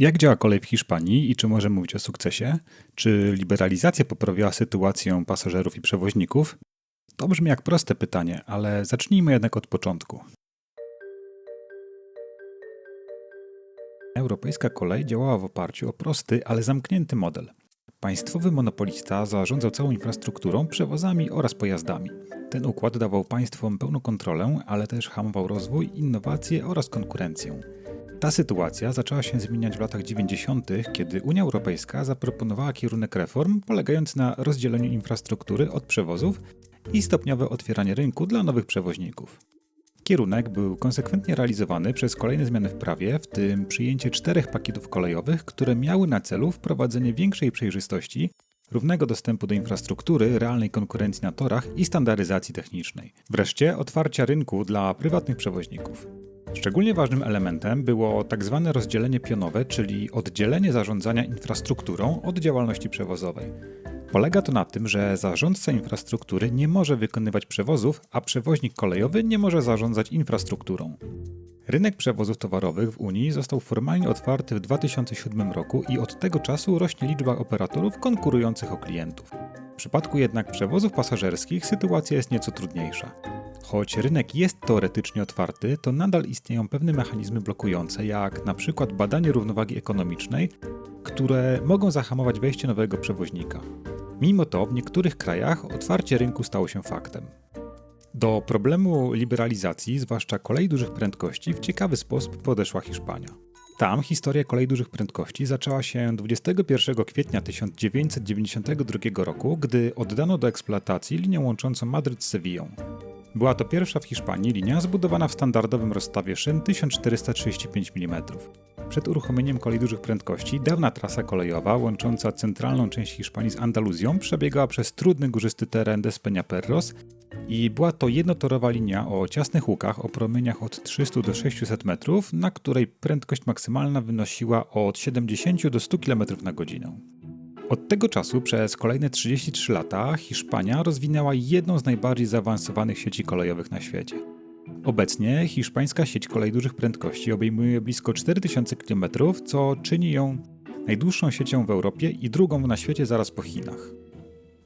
Jak działa kolej w Hiszpanii i czy możemy mówić o sukcesie? Czy liberalizacja poprawiła sytuację pasażerów i przewoźników? To brzmi jak proste pytanie, ale zacznijmy jednak od początku. Europejska kolej działała w oparciu o prosty, ale zamknięty model. Państwowy monopolista zarządzał całą infrastrukturą, przewozami oraz pojazdami. Ten układ dawał państwom pełną kontrolę, ale też hamował rozwój, innowacje oraz konkurencję. Ta sytuacja zaczęła się zmieniać w latach 90., kiedy Unia Europejska zaproponowała kierunek reform polegający na rozdzieleniu infrastruktury od przewozów i stopniowe otwieranie rynku dla nowych przewoźników. Kierunek był konsekwentnie realizowany przez kolejne zmiany w prawie, w tym przyjęcie czterech pakietów kolejowych, które miały na celu wprowadzenie większej przejrzystości, równego dostępu do infrastruktury, realnej konkurencji na torach i standaryzacji technicznej. Wreszcie otwarcia rynku dla prywatnych przewoźników. Szczególnie ważnym elementem było tak zwane rozdzielenie pionowe, czyli oddzielenie zarządzania infrastrukturą od działalności przewozowej. Polega to na tym, że zarządca infrastruktury nie może wykonywać przewozów, a przewoźnik kolejowy nie może zarządzać infrastrukturą. Rynek przewozów towarowych w Unii został formalnie otwarty w 2007 roku i od tego czasu rośnie liczba operatorów konkurujących o klientów. W przypadku jednak przewozów pasażerskich sytuacja jest nieco trudniejsza. Choć rynek jest teoretycznie otwarty, to nadal istnieją pewne mechanizmy blokujące, jak na przykład badanie równowagi ekonomicznej, które mogą zahamować wejście nowego przewoźnika. Mimo to w niektórych krajach otwarcie rynku stało się faktem. Do problemu liberalizacji, zwłaszcza kolei dużych prędkości, w ciekawy sposób podeszła Hiszpania. Tam historia kolei dużych prędkości zaczęła się 21 kwietnia 1992 roku, gdy oddano do eksploatacji linię łączącą Madryt z Sewillą. Była to pierwsza w Hiszpanii linia zbudowana w standardowym rozstawie szyn 1435 mm. Przed uruchomieniem kolei dużych prędkości dawna trasa kolejowa łącząca centralną część Hiszpanii z Andaluzją przebiegała przez trudny górzysty teren des Peñaperros i była to jednotorowa linia o ciasnych łukach o promieniach od 300 do 600 metrów, na której prędkość maksymalna wynosiła od 70 do 100 km na godzinę. Od tego czasu przez kolejne 33 lata Hiszpania rozwinęła jedną z najbardziej zaawansowanych sieci kolejowych na świecie. Obecnie hiszpańska sieć kolei dużych prędkości obejmuje blisko 4000 km, co czyni ją najdłuższą siecią w Europie i drugą na świecie zaraz po Chinach.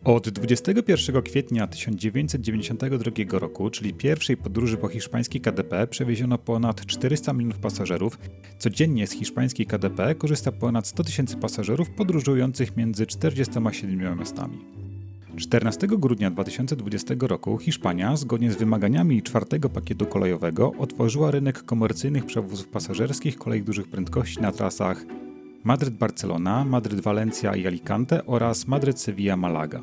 Od 21 kwietnia 1992 roku, czyli pierwszej podróży po hiszpańskiej KDP, przewieziono ponad 400 milionów pasażerów. Codziennie z hiszpańskiej KDP korzysta ponad 100 tysięcy pasażerów podróżujących między 47 miastami. 14 grudnia 2020 roku Hiszpania, zgodnie z wymaganiami czwartego pakietu kolejowego, otworzyła rynek komercyjnych przewozów pasażerskich kolei dużych prędkości na trasach Madryt-Barcelona, Madryt-Walencja i Alicante oraz Madryt-Sevilla-Malaga.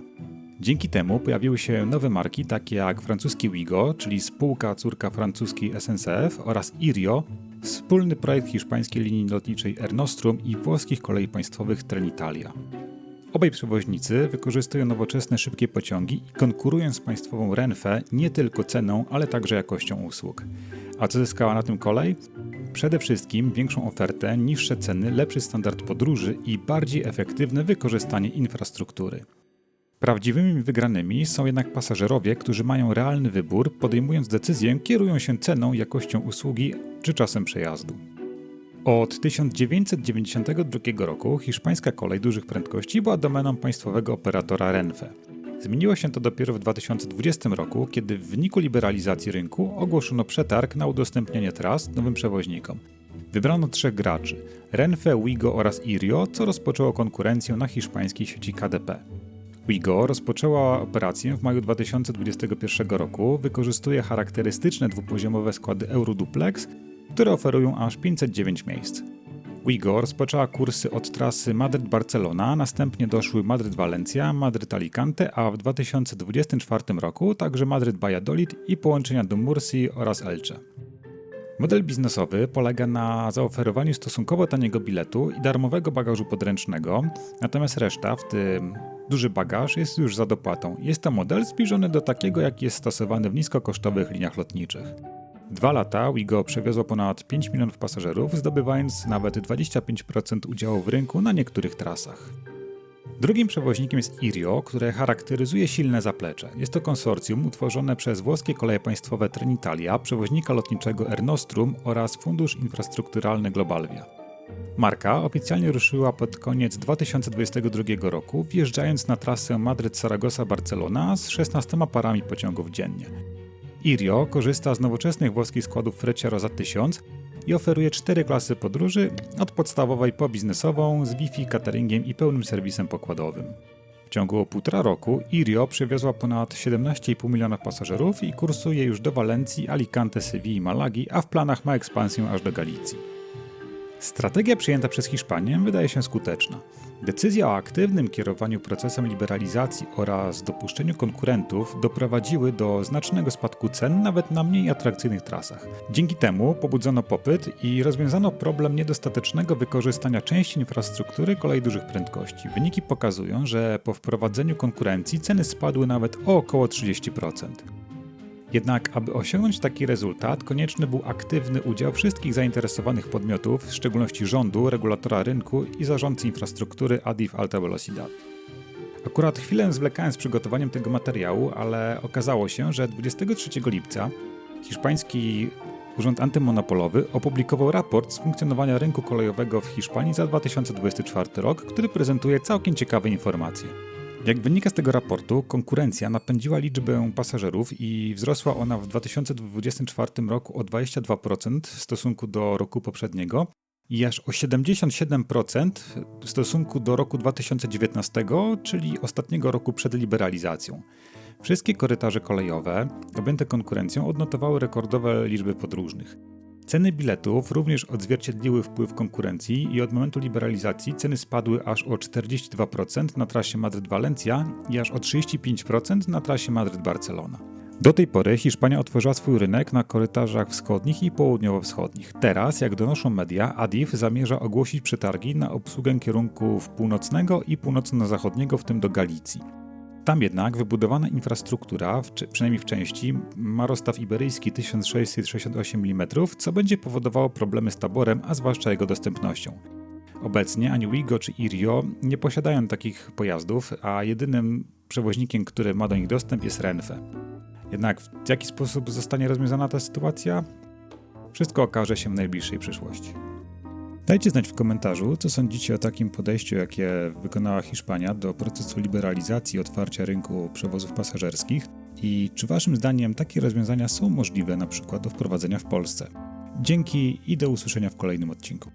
Dzięki temu pojawiły się nowe marki takie jak francuski Wigo, czyli spółka córka francuskiej SNCF oraz Irio, wspólny projekt hiszpańskiej linii lotniczej Air Nostrum i włoskich kolei państwowych Trenitalia. Obaj przewoźnicy wykorzystują nowoczesne szybkie pociągi i konkurują z państwową Renfe nie tylko ceną, ale także jakością usług. A co zyskała na tym kolej? Przede wszystkim większą ofertę, niższe ceny, lepszy standard podróży i bardziej efektywne wykorzystanie infrastruktury. Prawdziwymi wygranymi są jednak pasażerowie, którzy mają realny wybór, podejmując decyzję, kierują się ceną, jakością usługi czy czasem przejazdu. Od 1992 roku hiszpańska kolej dużych prędkości była domeną państwowego operatora Renfe. Zmieniło się to dopiero w 2020 roku, kiedy w wyniku liberalizacji rynku ogłoszono przetarg na udostępnianie tras nowym przewoźnikom. Wybrano trzech graczy: Renfe, Wigo oraz Irio, co rozpoczęło konkurencję na hiszpańskiej sieci KDP. Wigo rozpoczęła operację w maju 2021 roku, wykorzystuje charakterystyczne dwupoziomowe składy Euroduplex, które oferują aż 509 miejsc. Wigo rozpoczęła kursy od trasy Madryt-Barcelona, następnie doszły Madryt-Valencia, Madryt-Alicante, a w 2024 roku także Madryt-Valladolid i połączenia do Mursi oraz Elche. Model biznesowy polega na zaoferowaniu stosunkowo taniego biletu i darmowego bagażu podręcznego, natomiast reszta, w tym duży bagaż, jest już za dopłatą. Jest to model zbliżony do takiego, jaki jest stosowany w niskokosztowych liniach lotniczych. Dwa lata Wigo przewiozło ponad 5 milionów pasażerów, zdobywając nawet 25% udziału w rynku na niektórych trasach. Drugim przewoźnikiem jest Irio, które charakteryzuje silne zaplecze. Jest to konsorcjum utworzone przez włoskie koleje państwowe Trenitalia, przewoźnika lotniczego Air Nostrum oraz Fundusz Infrastrukturalny Globalvia. Marka oficjalnie ruszyła pod koniec 2022 roku, wjeżdżając na trasę Madryt-Saragossa-Barcelona z 16 parami pociągów dziennie. Irio korzysta z nowoczesnych włoskich składów Freccia Rosa 1000 i oferuje cztery klasy podróży, od podstawowej po biznesową, z Wi-Fi, cateringiem i pełnym serwisem pokładowym. W ciągu półtora roku Irio przewiozła ponad 17,5 miliona pasażerów i kursuje już do Walencji, Alicante, Sewilli i Malagi, a w planach ma ekspansję aż do Galicji. Strategia przyjęta przez Hiszpanię wydaje się skuteczna. Decyzja o aktywnym kierowaniu procesem liberalizacji oraz dopuszczeniu konkurentów doprowadziły do znacznego spadku cen nawet na mniej atrakcyjnych trasach. Dzięki temu pobudzono popyt i rozwiązano problem niedostatecznego wykorzystania części infrastruktury kolei dużych prędkości. Wyniki pokazują, że po wprowadzeniu konkurencji ceny spadły nawet o około 30%. Jednak, aby osiągnąć taki rezultat, konieczny był aktywny udział wszystkich zainteresowanych podmiotów, w szczególności rządu, regulatora rynku i zarządcy infrastruktury ADIF Alta Velocidad. Akurat chwilę zwlekałem z przygotowaniem tego materiału, ale okazało się, że 23 lipca hiszpański Urząd Antymonopolowy opublikował raport z funkcjonowania rynku kolejowego w Hiszpanii za 2024 rok, który prezentuje całkiem ciekawe informacje. Jak wynika z tego raportu, konkurencja napędziła liczbę pasażerów i wzrosła ona w 2024 roku o 22% w stosunku do roku poprzedniego i aż o 77% w stosunku do roku 2019, czyli ostatniego roku przed liberalizacją. Wszystkie korytarze kolejowe objęte konkurencją odnotowały rekordowe liczby podróżnych. Ceny biletów również odzwierciedliły wpływ konkurencji i od momentu liberalizacji ceny spadły aż o 42% na trasie Madryt-Walencja i aż o 35% na trasie Madryt-Barcelona. Do tej pory Hiszpania otworzyła swój rynek na korytarzach wschodnich i południowo-wschodnich. Teraz, jak donoszą media, ADIF zamierza ogłosić przetargi na obsługę kierunków północnego i północno-zachodniego, w tym do Galicji. Tam jednak wybudowana infrastruktura, przynajmniej w części, ma rozstaw iberyjski 1668 mm, co będzie powodowało problemy z taborem, a zwłaszcza jego dostępnością. Obecnie ani Wigo czy Irio nie posiadają takich pojazdów, a jedynym przewoźnikiem, który ma do nich dostęp jest Renfe. Jednak w jaki sposób zostanie rozwiązana ta sytuacja? Wszystko okaże się w najbliższej przyszłości. Dajcie znać w komentarzu, co sądzicie o takim podejściu, jakie wykonała Hiszpania do procesu liberalizacji otwarcia rynku przewozów pasażerskich i czy waszym zdaniem takie rozwiązania są możliwe na przykład do wprowadzenia w Polsce. Dzięki i do usłyszenia w kolejnym odcinku.